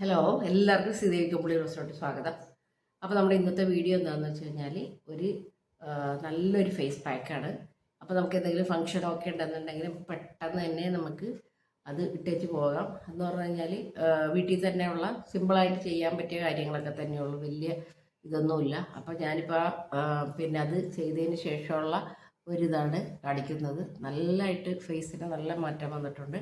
Hello എല്ലാവർക്കും സ്ഥിതിക്കുമ്പളി restaurant സ്വാഗതം. അപ്പോൾ നമ്മുടെ ഇന്നത്തെ വീഡിയോ എന്താണെന്ന് വെച്ച് കഴിഞ്ഞാൽ ഒരു നല്ലൊരു ഫേസ് പാക്കാണ് അപ്പോൾ നമുക്ക് എന്തെങ്കിലും ഫംഗ്ഷനോ ഒക്കെ ഉണ്ടെന്നുണ്ടെങ്കിൽ പെട്ടെന്ന് തന്നെ നമുക്ക് അത് ഇട്ടേച്ച് പോകാം. എന്ന് പറഞ്ഞു കഴിഞ്ഞാൽ വീട്ടിൽ തന്നെയുള്ള സിമ്പിളായിട്ട് ചെയ്യാൻ പറ്റിയ കാര്യങ്ങളൊക്കെ തന്നെയുള്ളൂ വലിയ ഇതൊന്നുമില്ല അപ്പോൾ ഞാനിപ്പോൾ പിന്നെ അത് ചെയ്തതിന് ശേഷമുള്ള ഒരിതാണ് കാണിക്കുന്നത്. നല്ലതായിട്ട് ഫേസിന് നല്ല മാറ്റം വന്നിട്ടുണ്ട്.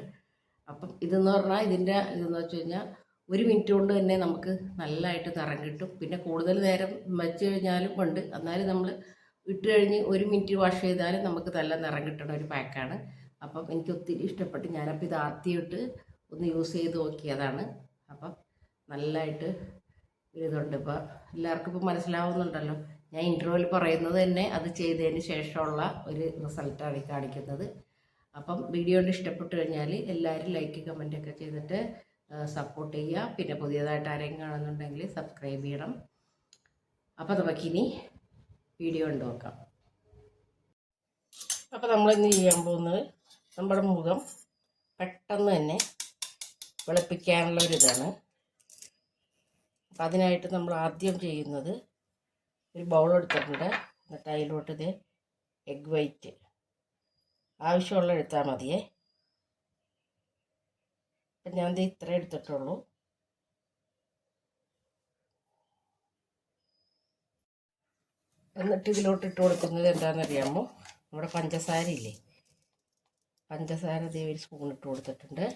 അപ്പം ഇതെന്ന് പറഞ്ഞാൽ ഇതിന്റെ ഇതെന്ന് വെച്ച് കഴിഞ്ഞാൽ ഒരു മിനിറ്റ് കൊണ്ട് തന്നെ നമുക്ക് നല്ലതായിട്ട് നിറം കിട്ടും. പിന്നെ കൂടുതൽ നേരം വെച്ച് കഴിഞ്ഞാലും ഉണ്ട്. എന്നാലും നമ്മൾ ഇട്ട് കഴിഞ്ഞ് ഒരു മിനിറ്റ് വാഷ് ചെയ്താലും നമുക്ക് നല്ല നിറം കിട്ടുന്ന ഒരു പാക്കാണ് അപ്പം എനിക്ക് ഒത്തിരി ഇഷ്ടപ്പെട്ട് ഞാനപ്പോൾ ഇത് ആദ്യമായിട്ട് ഒന്ന് യൂസ് ചെയ്ത് നോക്കിയതാണ്. അപ്പം നല്ലതായിട്ട് ഇതുണ്ട് ഇപ്പോൾ എല്ലാവർക്കും ഇപ്പോൾ മനസ്സിലാവുന്നുണ്ടല്ലോ. ഞാൻ ഇന്റർവ്യൂവിൽ പറയുന്നത് തന്നെ അത് ചെയ്തതിന് ശേഷമുള്ള ഒരു റിസൾട്ടാണ് ഈ കാണിക്കുന്നത്. അപ്പം വീഡിയോ ഇഷ്ടപ്പെട്ട് കഴിഞ്ഞാൽ എല്ലാവരും ലൈക്ക് കമന്റ് ഒക്കെ ചെയ്തിട്ട് സപ്പോർട്ട് ചെയ്യുക. പിന്നെ പുതിയതായിട്ട് ആരെങ്കിലും കാണുന്നുണ്ടെങ്കിൽ സബ്സ്ക്രൈബ് ചെയ്യണം. അപ്പോൾ നമുക്കിനി വീഡിയോ ഉണ്ട് നോക്കാം. അപ്പോൾ നമ്മളിന്ന് ചെയ്യാൻ പോകുന്നത് നമ്മുടെ മുഖം പെട്ടെന്ന് തന്നെ വെളുപ്പിക്കാനുള്ള ഒരിതാണ് അപ്പം അതിനായിട്ട് നമ്മൾ ആദ്യം ചെയ്യുന്നത് ഒരു ബൗൾ എടുത്തിട്ടുണ്ട്. എന്നിട്ട് അതിലോട്ട് ഇത് എഗ് വൈറ്റ് ആവശ്യമുള്ള എടുത്താൽ മതിയേ. ഞാൻ ഇത് ഇത്ര എടുത്തിട്ടുള്ളൂ. എന്നിട്ട് ഇതിലോട്ട് ഇട്ട് കൊടുക്കുന്നത് എന്താണെന്നറിയാമോ? നമ്മുടെ പഞ്ചസാര ഇല്ലേ പഞ്ചസാര ദേ സ്പൂൺ ഇട്ട് കൊടുത്തിട്ടുണ്ട്.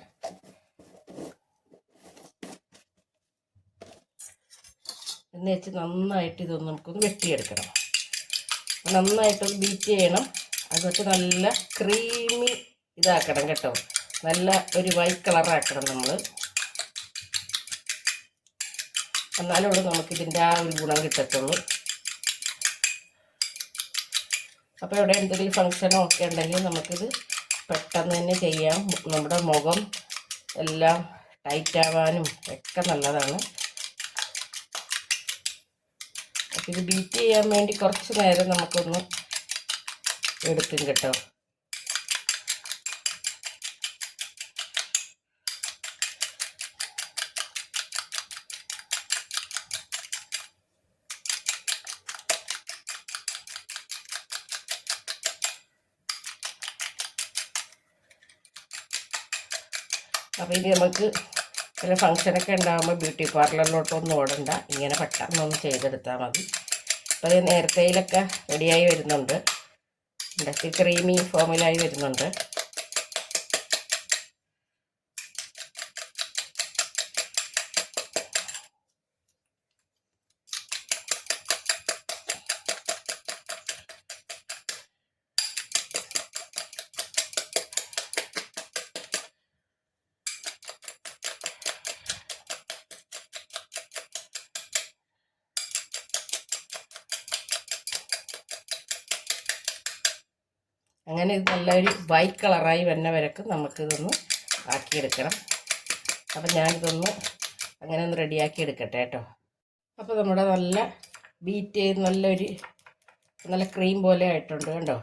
എന്ന് വെച്ച് നന്നായിട്ട് ഇതൊന്ന് നമുക്കൊന്ന് വെട്ടിയെടുക്കണം. നന്നായിട്ടൊന്ന് ബീറ്റ് ചെയ്യണം. അതൊക്കെ നല്ല ക്രീമി ഇതാക്കണം കേട്ടോ. നല്ല ഒരു വൈറ്റ് കളറാക്കണം നമ്മൾ എന്നാലും നമുക്കിതിന്റെ ആ ഒരു ഗുണം കിട്ടത്തുള്ളൂ. അപ്പോൾ ഇവിടെ എന്തെങ്കിലും ഫങ്ഷനോ ഒക്കെ ഉണ്ടെങ്കിൽ നമുക്കിത് പെട്ടെന്ന് തന്നെ ചെയ്യാം. നമ്മുടെ മുഖം എല്ലാം ടൈറ്റ് ആവാനും ഒക്കെ നല്ലതാണ്. അപ്പോൾ ഇത് ബീറ്റ് ചെയ്യാൻ വേണ്ടി കുറച്ച് നേരം നമുക്കൊന്ന് എടുക്കും കേട്ടോ. അപ്പോൾ ഇനി നമുക്ക് ചില ഫങ്ഷനൊക്കെ ഉണ്ടാകുമ്പോൾ ബ്യൂട്ടി പാർലറിലോട്ടൊന്നും ഓടണ്ട. ഇങ്ങനെ പെട്ടെന്നൊന്ന് ചെയ്തെടുത്താൽ മതി. അപ്പോൾ നേരത്തേയിലൊക്കെ റെഡിയായി വരുന്നുണ്ട്. ഇടയ്ക്ക് ക്രീമി ഫോമിലായി വരുന്നുണ്ട്. അങ്ങനെ ഇത് നല്ലൊരു വൈറ്റ് കളറായി വരുന്ന വരക്ക് നമുക്കിതൊന്ന് ആക്കിയെടുക്കണം. അപ്പം ഞാനിതൊന്ന് അങ്ങനെ ഒന്ന് റെഡിയാക്കി എടുക്കട്ടെ കേട്ടോ. അപ്പോൾ നമ്മുടെ നല്ല ബീറ്റ് ചെയ്ത് നല്ലൊരു നല്ല ക്രീം പോലെ ആയിട്ടുണ്ട് കണ്ടോ?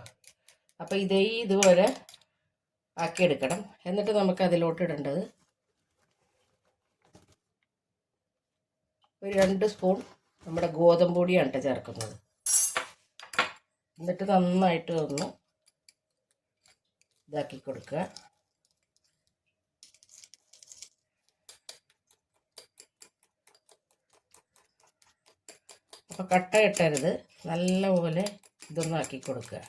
അപ്പോൾ ഇതേ ഇതുപോലെ ആക്കിയെടുക്കണം. എന്നിട്ട് നമുക്ക് അതിലോട്ട് ഇടേണ്ടത് ഒരു രണ്ട് സ്പൂൺ നമ്മുടെ ഗോതമ്പ് പൊടിയാണ് ചേർക്കുന്നത്. എന്നിട്ട് നന്നായിട്ട് ഒന്ന് ഇതാക്കി കൊടുക്കുക. അപ്പോൾ കട്ട കെട്ടരുത് നല്ലപോലെ ഇതൊന്നാക്കി കൊടുക്കുക.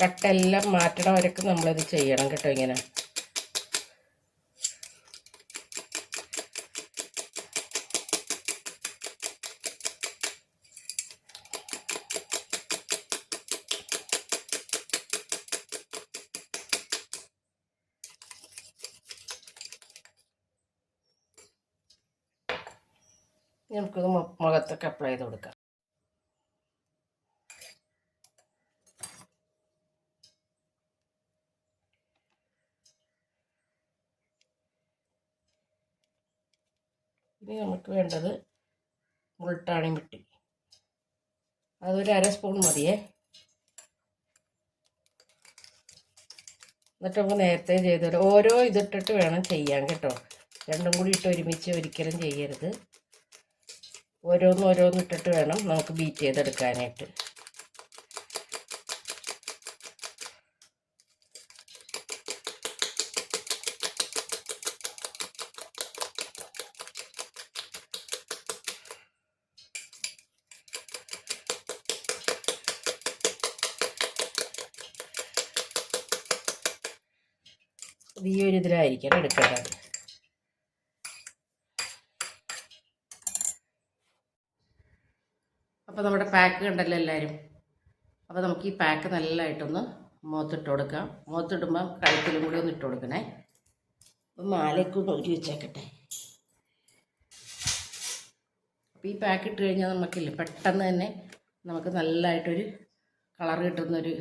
കട്ട എല്ലാം മാറ്റണ വരക്ക് നമ്മളിത് ചെയ്യണം കേട്ടോ ഇങ്ങനെ നമുക്കിത് മുഖത്തൊക്കെ അപ്ലൈ ചെയ്ത് കൊടുക്കാം. ഇനി നമുക്ക് വേണ്ടത് മുൾട്ടാണി മിട്ടി. അതൊരു അര സ്പൂൺ മതിയേ. എന്നിട്ട് നമുക്ക് നേരത്തെ ചെയ്തു ഓരോ ഇതിട്ടിട്ട് വേണം ചെയ്യാൻ കേട്ടോ. രണ്ടും കൂടി ഇട്ട് ഒരുമിച്ച് ഒരിക്കലും ചെയ്യരുത്. ഓരോന്ന് ഓരോന്ന് ഇട്ടിട്ട് വേണം നമുക്ക് ബീറ്റ് ചെയ്തെടുക്കാനായിട്ട്. ഈ ഒരു ഇതിലായിരിക്കണം എടുക്കേണ്ടത്. അപ്പോൾ നമ്മുടെ പാക്ക് കണ്ടല്ലോ എല്ലാവരും അപ്പോൾ നമുക്ക് ഈ പാക്ക് നല്ലതായിട്ടൊന്ന് മുഖത്തിട്ട് കൊടുക്കാം. മുഖത്തിടുമ്പം കഴുത്തിലും കൂടി ഒന്ന് ഇട്ട് കൊടുക്കണേ. അപ്പം മാലയ്ക്കൊന്ന് ഒരു വെച്ചേക്കട്ടെ. അപ്പോൾ ഈ പാക്ക് ഇട്ട് കഴിഞ്ഞാൽ നമുക്കില്ല പെട്ടെന്ന് തന്നെ നമുക്ക് നല്ലതായിട്ടൊരു കളർ കിട്ടുന്നൊരു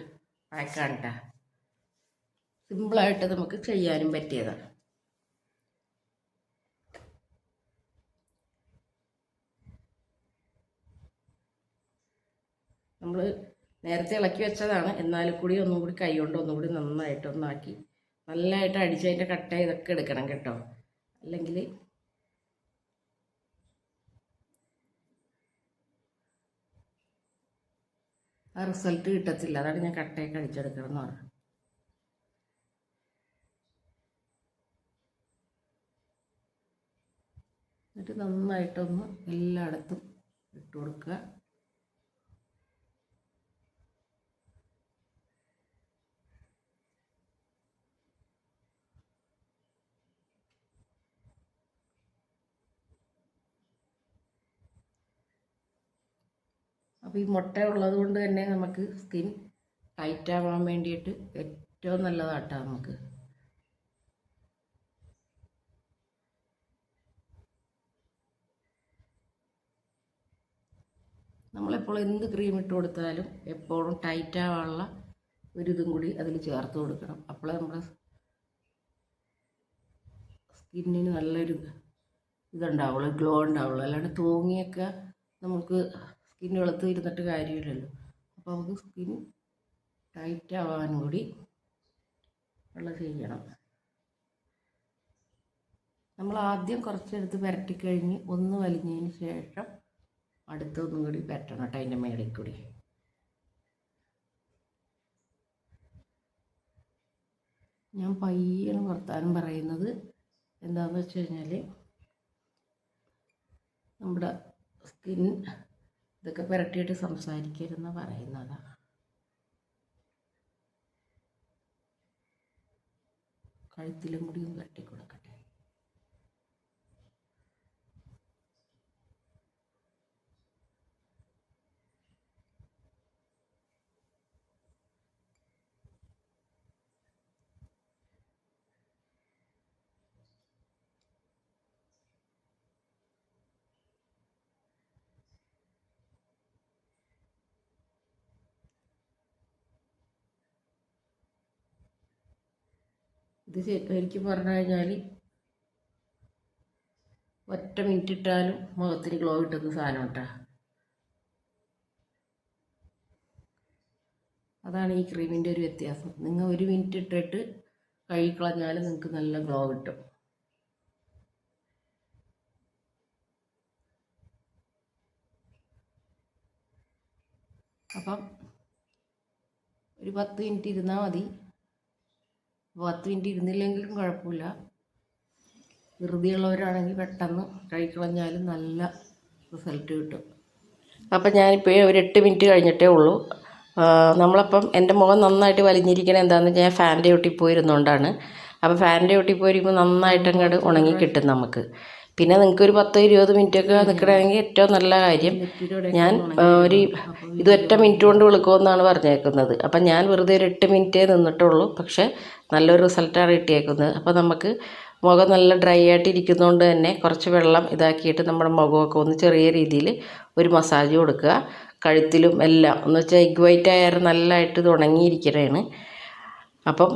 പാക്കാണ് കേട്ടോ സിമ്പിളായിട്ട് നമുക്ക് ചെയ്യാനും പറ്റിയതാണ് നമ്മൾ നേരത്തെ ഇളക്കി വെച്ചതാണ്. എന്നാലും കൂടി ഒന്നും കൂടി കൈ കൊണ്ട് ഒന്നും കൂടി നന്നായിട്ട് ഒന്നാക്കി നല്ലതായിട്ട് അടിച്ചതിന്റെ കട്ട ഇതൊക്കെ എടുക്കണം കേട്ടോ. അല്ലെങ്കിൽ ആ റിസൾട്ട് കിട്ടത്തില്ല. അതാണ് ഞാൻ കട്ടയൊക്കെ അടിച്ചെടുക്കണം എന്ന് പറഞ്ഞത്. എന്നിട്ട് നന്നായിട്ടൊന്ന് എല്ലായിടത്തും ഇട്ട് കൊടുക്കുക. അപ്പോൾ ഈ മുട്ട ഉള്ളത് കൊണ്ട് തന്നെ നമുക്ക് സ്കിൻ ടൈറ്റ് ആവാൻ വേണ്ടിയിട്ട് ഏറ്റവും നല്ലതാട്ടോ നമുക്ക്. നമ്മളെപ്പോൾ എന്ത് ക്രീം ഇട്ട് കൊടുത്താലും എപ്പോഴും ടൈറ്റ് ആവാനുള്ള ഒരിതും കൂടി അതിൽ ചേർത്ത് കൊടുക്കണം. അപ്പോൾ നമ്മുടെ സ്കിന്നിന് നല്ലൊരു ഇതുണ്ടാവുള്ളൂ ഗ്ലോ ഉണ്ടാവുള്ളൂ. അല്ലാണ്ട് തൂങ്ങിയൊക്കെ നമുക്ക് സ്കിൻ വെളുത്ത് ഇരുന്നിട്ട് കാര്യമില്ലല്ലോ. അപ്പോൾ നമുക്ക് സ്കിൻ ടൈറ്റ് ആവാനും കൂടി ഉള്ള ചെയ്യണം. നമ്മൾ ആദ്യം കുറച്ചെടുത്ത് പുരട്ടിക്കഴിഞ്ഞ് ഒന്ന് വലിഞ്ഞതിന് ശേഷം അടുത്തൊന്നും കൂടി പുരട്ടണം കേട്ടോ അതിന്റെ മേളിൽ കൂടി. ഞാൻ പയ്യനും വർത്താനം പറയുന്നത് എന്താണെന്ന് വെച്ച് കഴിഞ്ഞാൽ നമ്മുടെ സ്കിൻ ഇതൊക്കെ പുരട്ടിയിട്ട് സംസാരിക്കരുതെന്ന് പറയുന്നതാണ് കഴുത്തിലും കൂടി ഒന്ന് തട്ടി ഇത് എനിക്ക് പറഞ്ഞു കഴിഞ്ഞാൽ ഒറ്റ മിനിറ്റ് ഇട്ടാലും മുഖത്തിന് ഗ്ലോ കിട്ടുന്ന സാധനം കേട്ടോ അതാണ് ഈ ക്രീമിന്റെ ഒരു വ്യത്യാസം. നിങ്ങൾ ഒരു മിനിറ്റ് ഇട്ടിട്ട് കഴുകിക്കളഞ്ഞാൽ നിങ്ങൾക്ക് നല്ല ഗ്ലോ കിട്ടും. അപ്പം ഒരു പത്ത് മിനിറ്റ് ഇരുന്നാൽ മതി. പത്ത് മിനിറ്റ് ഇരുന്നില്ലെങ്കിലും കുഴപ്പമില്ല. ധൃതിയുള്ളവരാണെങ്കിൽ പെട്ടെന്ന് കഴിക്കളഞ്ഞാലും നല്ല റിസൾട്ട് കിട്ടും. അപ്പം ഞാനിപ്പോൾ ഒരു എട്ട് മിനിറ്റ് കഴിഞ്ഞിട്ടേ ഉള്ളൂ. നമ്മളപ്പം എന്റെ മുഖം നന്നായിട്ട് വലിഞ്ഞിരിക്കണത് എന്താണെന്ന് വെച്ചാൽ ഞാൻ ഫാനിന്റെ ചോട്ടിൽ പോയിരുന്നുകൊണ്ടാണ് അപ്പോൾ ഫാനിന്റെ ഒട്ടിപ്പോയിരിക്കുമ്പോൾ നന്നായിട്ട് അങ്ങോട്ട് ഉണങ്ങി കിട്ടും നമുക്ക്. പിന്നെ നിങ്ങൾക്ക് ഒരു പത്തോ ഇരുപത് മിനിറ്റ് ഒക്കെ നിൽക്കണമെങ്കിൽ ഏറ്റവും നല്ല കാര്യം ഞാൻ ഒരു ഇത് ഒറ്റ മിനിറ്റ് കൊണ്ട് വിളിക്കുമെന്നാണ് പറഞ്ഞേക്കുന്നത്. അപ്പം ഞാൻ വെറുതെ ഒരു എട്ട് മിനിറ്റേ നിന്നിട്ടുള്ളൂ. പക്ഷേ നല്ലൊരു റിസൾട്ടാണ് കിട്ടിയേക്കുന്നത്. അപ്പോൾ നമുക്ക് മുഖം നല്ല ഡ്രൈ ആയിട്ട് ഇരിക്കുന്നതുകൊണ്ട് തന്നെ കുറച്ച് വെള്ളം ഇതാക്കിയിട്ട് നമ്മുടെ മുഖമൊക്കെ ഒന്ന് ചെറിയ രീതിയിൽ ഒരു മസാജ് കൊടുക്കുക. കഴുത്തിലും എല്ലാം. എന്ന് വെച്ചാൽ എഗ് വൈറ്റ് ആയാലും നല്ലതായിട്ട് ഇത് ഉണങ്ങിയിരിക്കണേണ്. അപ്പം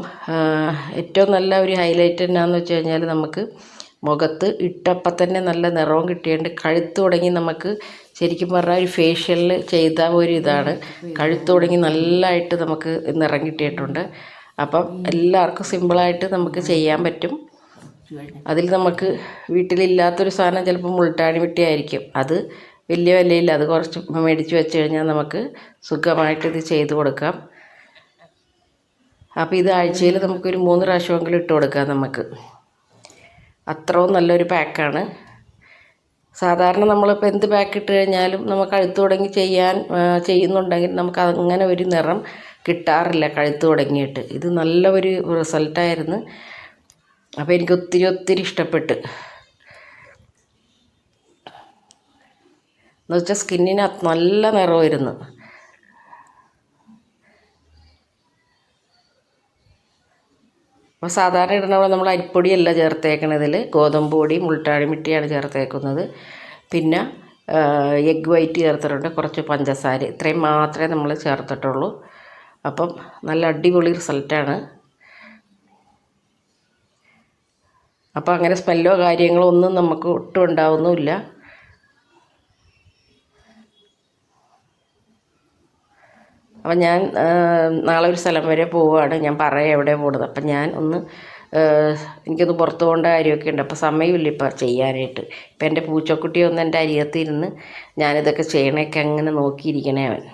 ഏറ്റവും നല്ല ഒരു ഹൈലൈറ്റ് എന്നാന്ന് വെച്ച് കഴിഞ്ഞാൽ നമുക്ക് മുഖത്ത് ഇട്ടപ്പം തന്നെ നല്ല നിറവും കിട്ടിയുണ്ട്. കഴുത്ത് തുടങ്ങി നമുക്ക് ശരിക്കും പറഞ്ഞാൽ ഒരു ഫേഷ്യലിൽ ചെയ്ത ഒരു ഇതാണ്. കഴുത്ത് തുടങ്ങി നല്ലതായിട്ട് നമുക്ക് നിറം കിട്ടിയിട്ടുണ്ട്. അപ്പം എല്ലാവർക്കും സിമ്പിളായിട്ട് നമുക്ക് ചെയ്യാൻ പറ്റും. അതിൽ നമുക്ക് വീട്ടിലില്ലാത്തൊരു സാധനം ചിലപ്പോൾ മുൾട്ടാണി വെട്ടിയായിരിക്കും അത് വലിയ വിലയില്ല. അത് കുറച്ച് മേടിച്ച് വെച്ച് കഴിഞ്ഞാൽ നമുക്ക് സുഖമായിട്ട് ഇത് ചെയ്ത് കൊടുക്കാം. അപ്പോൾ ഇത് ആഴ്ചയിൽ നമുക്കൊരു മൂന്ന് പ്രാവശ്യമെങ്കിലും ഇട്ട് കൊടുക്കാം നമുക്ക്. അത്രയും നല്ലൊരു പാക്കാണ്. സാധാരണ നമ്മളിപ്പോൾ എന്ത് പാക്ക് ഇട്ട് കഴിഞ്ഞാലും നമുക്ക് കഴുത്ത് തുടങ്ങി ചെയ്യാൻ ചെയ്യുന്നുണ്ടെങ്കിൽ നമുക്ക് അങ്ങനെ ഒരു നിറം കിട്ടാറില്ല കഴുത്ത് തുടങ്ങിയിട്ട്. ഇത് നല്ല ഒരു റിസൾട്ടായിരുന്നു. അപ്പോൾ എനിക്ക് ഒത്തിരി ഒത്തിരി ഇഷ്ടപ്പെട്ട്. എന്നുവെച്ചാൽ സ്കിന്നിന് നല്ല നിറമായിരുന്നു അപ്പോൾ സാധാരണ ഇടുന്ന പോലെ നമ്മൾ അരിപ്പൊടിയല്ല ചേർത്തേക്കണതിൽ ഗോതമ്പ് പൊടി മുൾട്ടാണി മിട്ടിയാണ് ചേർത്തേക്കുന്നത്. പിന്നെ എഗ് വൈറ്റ് ചേർത്തിട്ടുണ്ട്. കുറച്ച് പഞ്ചസാര. ഇത്രയും മാത്രമേ നമ്മൾ ചേർത്തിട്ടുള്ളൂ. അപ്പം നല്ല അടിപൊളി റിസൾട്ടാണ് അപ്പോൾ അങ്ങനെ സ്മെല്ലോ കാര്യങ്ങളോ ഒന്നും നമുക്ക് ഒട്ടും ഉണ്ടാവുന്നുമില്ല. അപ്പം ഞാൻ നാളെ ഒരു സ്ഥലം വരെ പോവുകയാണ്. ഞാൻ പറയാം എവിടെ പോകുന്നത് അപ്പം ഞാൻ ഒന്ന് എനിക്കൊന്ന് പുറത്ത് പോകേണ്ട കാര്യമൊക്കെ ഉണ്ട്. അപ്പോൾ സമയമില്ല ഇപ്പോൾ ചെയ്യാനായിട്ട്. ഇപ്പം എന്റെ പൂച്ചക്കുട്ടി ഒന്ന് എന്റെ അരിയത്തിരുന്ന് ഞാനിതൊക്കെ ചെയ്യണേക്ക് അങ്ങനെ നോക്കിയിരിക്കണേ അവൻ.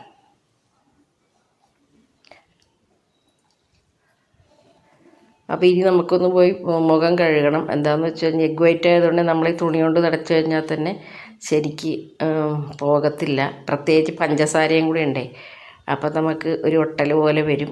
അപ്പോൾ ഇനി നമുക്കൊന്ന് പോയി മുഖം കഴുകണം. എന്താണെന്ന് വെച്ച് കഴിഞ്ഞാൽ എഗ് വൈറ്റ് ആയതുകൊണ്ട് നമ്മൾ ഈ തുണി കൊണ്ട് തടച്ചു കഴിഞ്ഞാൽ തന്നെ ശരിക്ക് പോകത്തില്ല. പ്രത്യേകിച്ച് പഞ്ചസാരയും കൂടി ഉണ്ടേ. അപ്പോൾ നമുക്ക് ഒരു ഒട്ടൽ പോലെ വരും.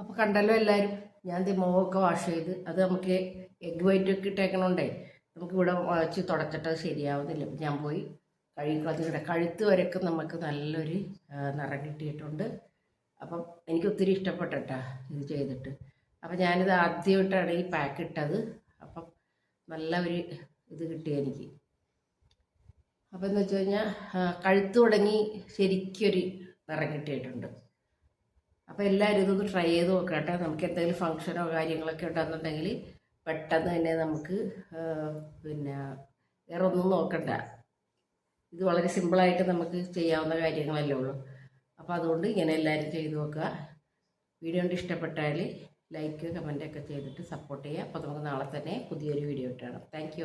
അപ്പോൾ കണ്ടല്ലോ എല്ലാവരും ഞാൻ ദേ മുഖമൊക്കെ വാഷ് ചെയ്ത് അത് നമുക്ക് എഗ് വൈറ്റ് ഒക്കെ ഇട്ടേക്കണോണ്ടേ. നമുക്ക് ഇവിടെ വച്ച് തുടച്ചിട്ട് ശരിയാവുന്നില്ല. ഞാൻ പോയി കഴുകിക്കളഞ്ഞിട്ട് കഴുത്ത് വരെയൊക്കെ നമുക്ക് നല്ലൊരു നിറം കിട്ടിയിട്ടുണ്ട്. അപ്പം എനിക്ക് ഒത്തിരി ഇഷ്ടപ്പെട്ടിട്ടാ ഇത് ചെയ്തിട്ട്. അപ്പം ഞാനിത് ആദ്യമായിട്ടാണ് ഈ പാക്ക് ഇട്ടത്. അപ്പം നല്ല ഒരു ഇത് കിട്ടി എനിക്ക്. അപ്പം എന്ന് വെച്ച് കഴിഞ്ഞാൽ കഴുത്ത് തുടങ്ങി ശരിക്കൊരു നിറം കിട്ടിയിട്ടുണ്ട്. അപ്പോൾ എല്ലാവരും ഇതൊന്ന് ട്രൈ ചെയ്ത് നോക്കട്ടെ നമുക്ക് എന്തെങ്കിലും ഫംഗ്ഷനോ കാര്യങ്ങളൊക്കെ ഉണ്ടെന്നുണ്ടെങ്കിൽ പെട്ടെന്ന് തന്നെ നമുക്ക് പിന്നെ വേറെ ഒന്നും നോക്കണ്ട. ഇത് വളരെ സിമ്പിളായിട്ട് നമുക്ക് ചെയ്യാവുന്ന കാര്യങ്ങളല്ലേ ഉള്ളൂ. അപ്പോൾ അതുകൊണ്ട് ഇങ്ങനെ എല്ലാവരും ചെയ്ത് നോക്കുക. വീഡിയോ കൊണ്ട് ഇഷ്ടപ്പെട്ടാൽ ലൈക്ക് കമന്റ് ഒക്കെ ചെയ്തിട്ട് സപ്പോർട്ട് ചെയ്യുക. അപ്പോൾ നമുക്ക് നാളെ തന്നെ പുതിയൊരു വീഡിയോ ഇട്ടാണ് താങ്ക്